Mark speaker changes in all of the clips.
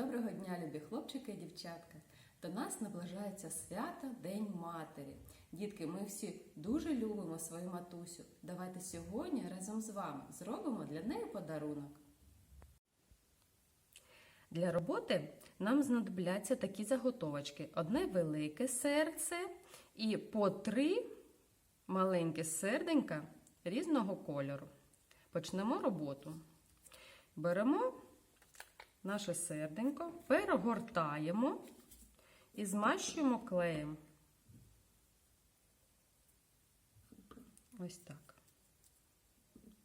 Speaker 1: Доброго дня, любі хлопчики і дівчатка! До нас наближається свято День Матері. Дітки, ми всі дуже любимо свою матусю. Давайте сьогодні разом з вами зробимо для неї подарунок. Для роботи нам знадобляться такі заготовочки: одне велике серце і по три маленькі серденька різного кольору. Почнемо роботу. Беремо наше серденько, перегортаємо і змащуємо клеєм. Ось так.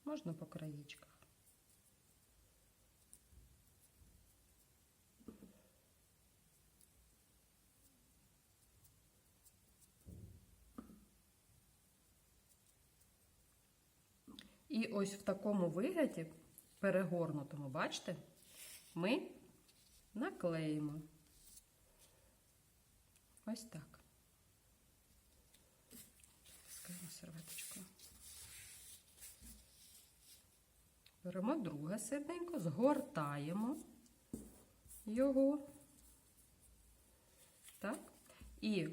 Speaker 1: Можна по краєчках. І ось в такому вигляді, перегорнутому, бачите, ми наклеїмо. Ось так. Скажемо серветочку. Беремо друге серденько, згортаємо його. Так. І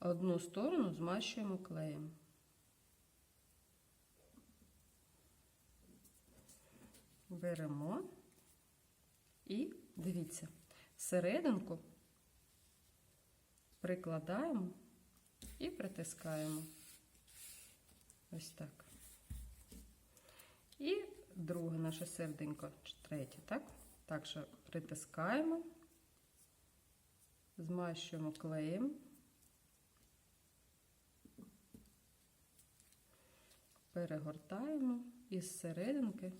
Speaker 1: одну сторону змащуємо клеєм. Беремо і дивіться, серединку прикладаємо і притискаємо. Ось так. І друге наше серденько, третє, так? Так що притискаємо, змащуємо клеєм. Перегортаємо і з серединки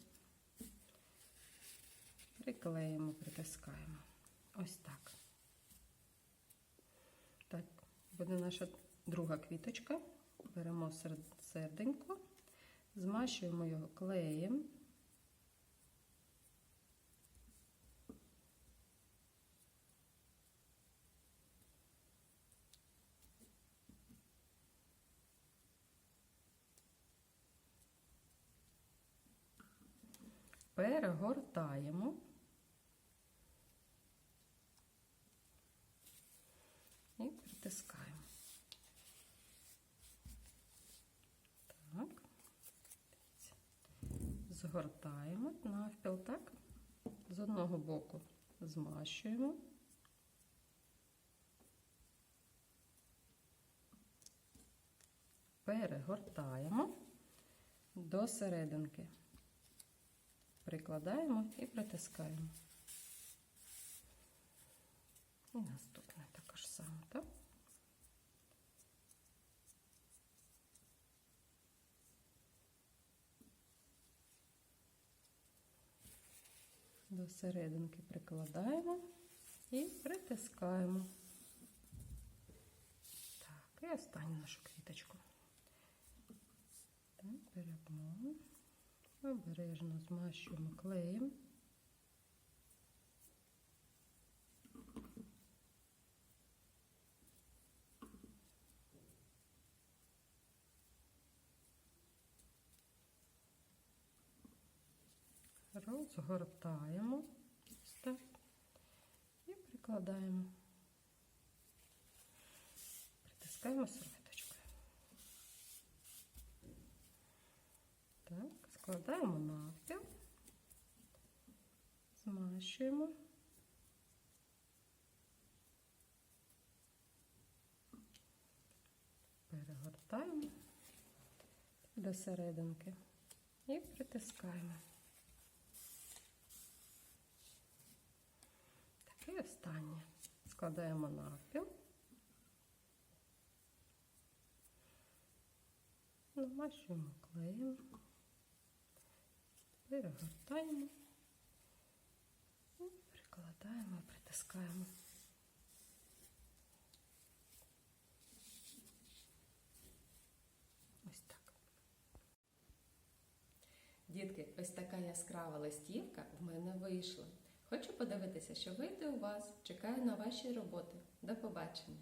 Speaker 1: приклеїмо, притискаємо. Ось так. Так, буде наша друга квіточка. Беремо серденько, змащуємо його клеєм. Перегортаємо. І притискаємо. Так. Згортаємо навпіл, так? З одного боку змащуємо. Перегортаємо до серединки. Прикладаємо і притискаємо. І наступне також саме, так? До серединки прикладаємо і притискаємо. Так, і останню нашу квіточку. Так, беремо, обережно змащуємо клеєм. Розгортаємо ось так і прикладаємо, притискаємо серветочкою. Так, складаємо навпіл, змащуємо. Перегортаємо до серединки і притискаємо. І останнє. Складаємо навпіл, намащуємо клеєм, перегортаємо і прикладаємо, притискаємо. Ось так. Дітки, ось така яскрава листівка в мене вийшла. Хочу подивитися, що вийде у вас. Чекаю на ваші роботи. До побачення!